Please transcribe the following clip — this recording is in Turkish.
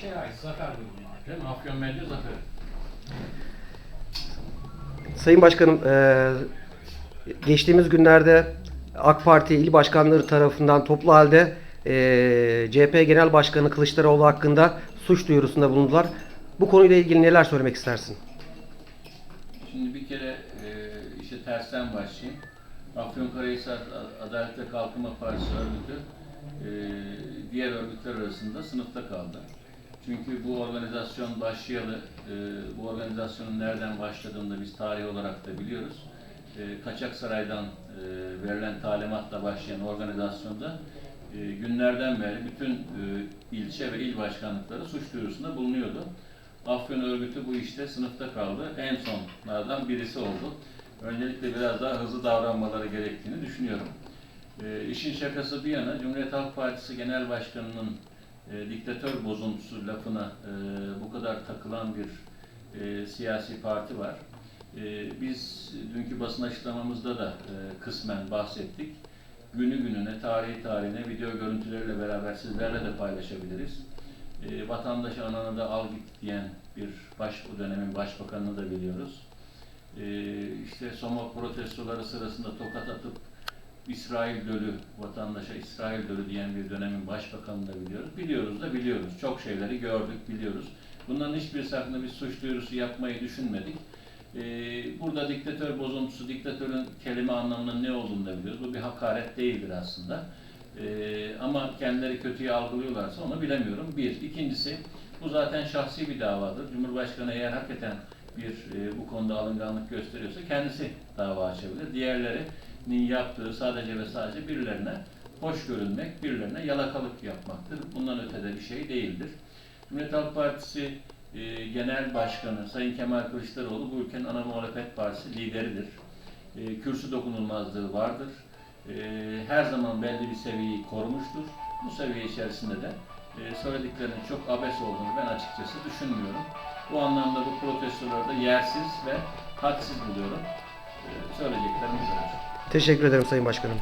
şeye ait zafer bunlar. Değil mi? Zaferi. Sayın Başkanım, eee, geçtiğimiz günlerde AK Parti il başkanları tarafından toplu halde eee, CHP Genel Başkanı Kılıçdaroğlu hakkında suç duyurusunda bulundular. Bu konuyla ilgili neler söylemek istersin? Şimdi bir kere e, işe tersten başlayayım. Afyonkarahisar Adalet ve Kalkınma Partisi örgütü e, diğer örgütler arasında sınıfta kaldı. Çünkü bu organizasyon başlayalı, e, bu organizasyonun nereden başladığını da biz tarih olarak da biliyoruz. E, Kaçak Saray'dan e, verilen talimatla başlayan organizasyonda e, günlerden beri bütün ilçe ve il başkanlıkları suç duyurusunda bulunuyordu. Afyon örgütü bu işte sınıfta kaldı. En sonlardan birisi oldu. Öncelikle biraz daha hızlı davranmaları gerektiğini düşünüyorum. E, işin şakası bir yana Cumhuriyet Halk Partisi Genel Başkanı'nın e, diktatör bozuntusu lafına e, bu kadar takılan bir e, siyasi parti var. E, biz dünkü basın açıklamamızda da e, kısmen bahsettik. Günü gününe, tarihi tarihine video görüntüleriyle beraber sizlerle de paylaşabiliriz. E, vatandaşı anana da al git diyen bir baş, o dönemin başbakanını da biliyoruz. E, işte Soma protestoları sırasında tokat atıp İsrail dölü, vatandaşa İsrail dölü diyen bir dönemin başbakanını da biliyoruz. Biliyoruz da biliyoruz. Çok şeyleri gördük, biliyoruz. Bunların hiçbir hakkında bir suç duyurusu yapmayı düşünmedik. Ee, burada diktatör bozuntusu, diktatörün kelime anlamının ne olduğunu da biliyoruz. Bu bir hakaret değildir aslında. Ee, ama kendileri kötüye algılıyorlarsa onu bilemiyorum. Bir. İkincisi, bu zaten şahsi bir davadır. Cumhurbaşkanı eğer hakikaten bir e, bu konuda alınganlık gösteriyorsa kendisi dava açabilir. Diğerlerinin yaptığı sadece ve sadece birilerine hoş görünmek, birilerine yalakalık yapmaktır. Bundan ötede bir şey değildir. Cumhuriyet Halk Partisi e, Genel Başkanı Sayın Kemal Kılıçdaroğlu bu ülkenin ana muhalefet partisi lideridir. E, kürsü dokunulmazlığı vardır. E, her zaman belli bir seviyeyi korumuştur. Bu seviye içerisinde de e, söylediklerinin çok abes olduğunu ben açıkçası düşünmüyorum. Bu anlamda bu protestoları da yersiz ve hadsiz buluyorum. E, söyleyeceklerim bu kadar. Teşekkür ederim Sayın Başkanım.